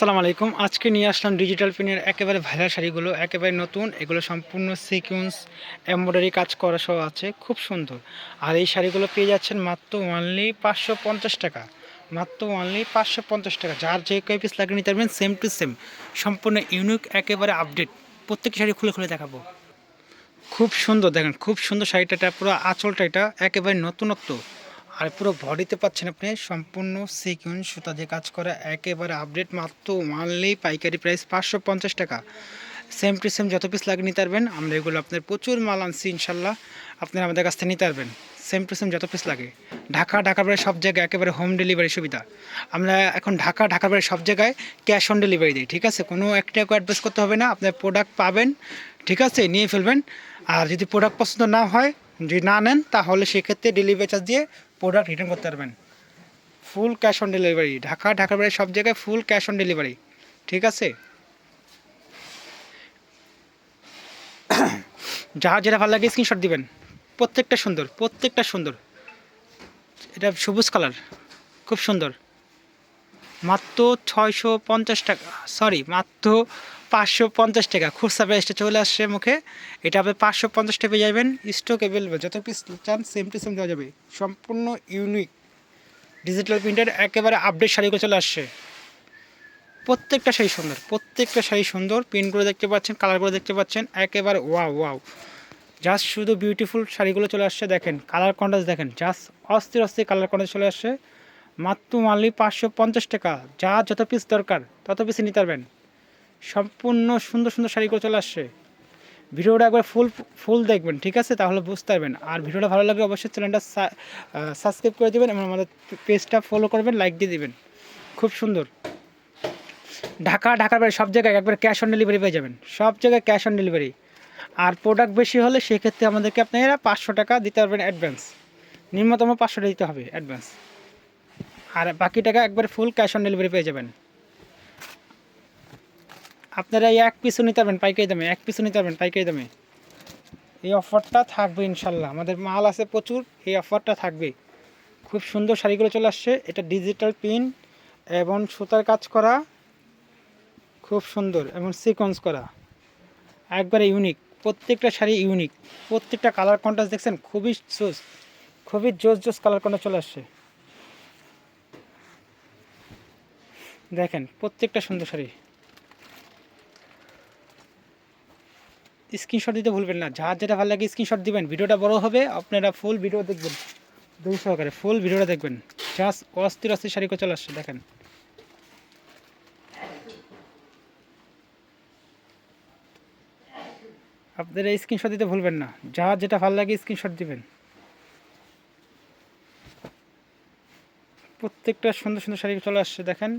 আসসালামু আলাইকুম। আজকে নিয়ে আসলাম ডিজিটাল পিনের একেবারে ভাইরাল শাড়িগুলো, একেবারে নতুন। এগুলো সম্পূর্ণ সিকুয়েন্স এমব্রয়ডারি কাজ করা সহ আছে। খুব সুন্দর। আর এই শাড়িগুলো পেয়ে যাচ্ছেন মাত্র ওনলি পাঁচশো পঞ্চাশ টাকা। মাত্র ওনলি পাঁচশো পঞ্চাশ টাকা। যার যে কয় পিস লাগিয়ে নিতে পারবেন সেম টু সেম সম্পূর্ণ ইউনিক একেবারে আপডেট প্রত্যেকটি শাড়ি খুলে খুলে দেখাবো। খুব সুন্দর, দেখেন, খুব সুন্দর শাড়িটা পুরো আঁচলটা এটা একেবারে নতুনত্ব। আর পুরো বডিতে পাচ্ছেন আপনি সম্পূর্ণ সিকুয়েন্স সুতা দিয়ে কাজ করা, একেবারে আপডেট মাত্র ওয়ানলি পাইকারি প্রাইস পাঁচশো পঞ্চাশ টাকা। সেম টু সেম যত পিস লাগে নিতে পারবেন, আমরা এগুলো আপনার প্রচুর মাল আনছি ইনশাল্লাহ, আপনারা আমাদের কাছ থেকে নিতে পারবেন। সেম টু সেম যত পিস লাগে। ঢাকা, ঢাকার বাইরে সব জায়গায় একেবারে হোম ডেলিভারি সুবিধা। আমরা এখন ঢাকা, ঢাকার বাইরে সব জায়গায় ক্যাশ অন ডেলিভারি দিই, ঠিক আছে? কোনো একটা অ্যাডভান্স করতে হবে না, আপনার প্রোডাক্ট পাবেন, ঠিক আছে? নিয়ে ফেলবেন। আর যদি প্রোডাক্ট পছন্দ না হয় যদি না নেন, তাহলে সেক্ষেত্রে ডেলিভারি চার্জ দিয়ে প্রোডাক্ট রিটার্ন করতে পারবেন। Full cash on delivery Dhaka, ঢাকার বাইরে সব জায়গায় ফুল ক্যাশ অন ডেলিভারি ঠিক আছে? যার যেটা ভালো লাগে স্ক্রিনশট দিবেন। প্রত্যেকটা সুন্দর প্রত্যেকটা সুন্দর। এটা সবুজ কালার খুব সুন্দর। মাত্র ছয়শো পঞ্চাশ টাকা সরি মাত্র পাঁচশো পঞ্চাশ টাকা। খুচরা প্রাইসটা চলে আসছে মুখে। এটা আপনি পাঁচশো পঞ্চাশ টাকা পেয়ে যাবেন। স্টক অ্যাভেলেবেল যত পিস চান সেম টু সেম দেওয়া যাবে। সম্পূর্ণ ইউনিক ডিজিটাল প্রিন্টের একেবারে আপডেট শাড়িগুলো চলে আসছে। প্রত্যেকটা শাড়ি সুন্দর, প্রত্যেকটা শাড়ি সুন্দর। প্রিন্টগুলো দেখতে পাচ্ছেন কালারগুলো দেখতে পাচ্ছেন, একেবারে ওয়াও ওয়াও জাস্ট শুধু বিউটিফুল শাড়িগুলো চলে আসছে, দেখেন কালার কন্ট্রাস্ট দেখেন জাস্ট অস্থির অস্থির কালার কন্ট্রাস্ট চলে আসছে। মাত্র মানলি পাঁচশো পঞ্চাশ টাকা। যা যত পিস দরকার, তত পিসে নিতে পারবেন। সম্পূর্ণ সুন্দর সুন্দর শাড়িগুলো চলে আসছে। ভিডিওটা একবার ফুল ফুল দেখবেন, ঠিক আছে? তাহলে বুঝতে পারবেন। আর ভিডিওটা ভালো লাগলে অবশ্যই চ্যানেলটা সাবস্ক্রাইব করে দেবেন এবং আমাদের পেজটা ফলো করবেন লাইক দিয়ে দেবেন। খুব সুন্দর। ঢাকা, ঢাকার বাইরে সব জায়গায় একবার ক্যাশ অন ডেলিভারি পেয়ে যাবেন। সব জায়গায় ক্যাশ অন ডেলিভারি আর প্রোডাক্ট বেশি হলে সেক্ষেত্রে আমাদেরকে আপনারা পাঁচশো টাকা দিতে পারবেন অ্যাডভান্স নিম্নতম পাঁচশো দিতে হবে অ্যাডভান্স আর বাকি টাকা একবার ফুল ক্যাশ অন ডেলিভারি পেয়ে যাবেন। আপনারা এই এক পিসও নিতে পারবেন পাইকারি দামে, এক পিসও নিতে পারবেন পাইকারি দামে। এই অফারটা থাকবে ইনশাল্লাহ। আমাদের মাল আছে প্রচুর, এই অফারটা থাকবে। খুব সুন্দর শাড়িগুলো চলে আসছে, এটা ডিজিটাল পিন এবং সুতার কাজ করা, খুব সুন্দর এবং সিকোয়েন্স করা। একবারে ইউনিক প্রত্যেকটা শাড়ি ইউনিক প্রত্যেকটা কালার কন্ট্রাস্ট দেখছেন, খুবই জোস খুবই জোস জোস কালার কন্ট্রাস্ট চলে আসছে। দেখেন, প্রত্যেকটা সুন্দর শাড়ি। স্ক্রিনশট দিতে ভুলবেন না। যার যেটা ভালো লাগে স্ক্রিনশট দিবেন। ভিডিওটা বড় হবে, আপনারা ফুল ভিডিও দেখবেন। দুই সহকারে ফুল ভিডিওটা দেখবেন। জাস্ট অস্থির অস্থির শাড়ি চলে আসছে, দেখেন। আপনারা স্ক্রিনশট দিতে ভুলবেন না। যার যেটা ভালো লাগে স্ক্রিনশট দিবেন। প্রত্যেকটা সুন্দর সুন্দর শাড়ি চলে আসছে, দেখেন।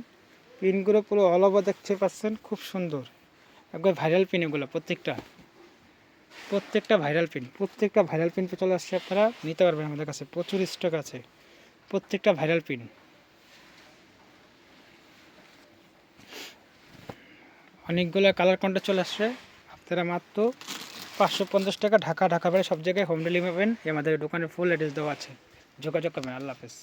পিনগুলো পুরো অল ওভার দেখতে পাচ্ছেন, খুব সুন্দর। একবার ভাইরাল পিন এগুলো, প্রত্যেকটা। প্রত্যেকটা ভাইরাল পিন প্রত্যেকটা ভাইরাল পিন চলে আসছে আপনারা, নিতে পারবেন আমাদের কাছে, প্রচুর স্টক আছে। প্রত্যেকটা ভাইরাল পিন অনেকগুলো কালার কন্ট্রা চলে আসছে। আপনারা মাত্র পাঁচশো পঞ্চাশ টাকা ঢাকা ঢাকা বাইরে সব জায়গায় হোম ডেলিভারি পাবেন। আমাদের দোকানে ফুল অ্যাড্রেস দেওয়া আছে। যোগাযোগ করবেন, আল্লাহ হাফেজ।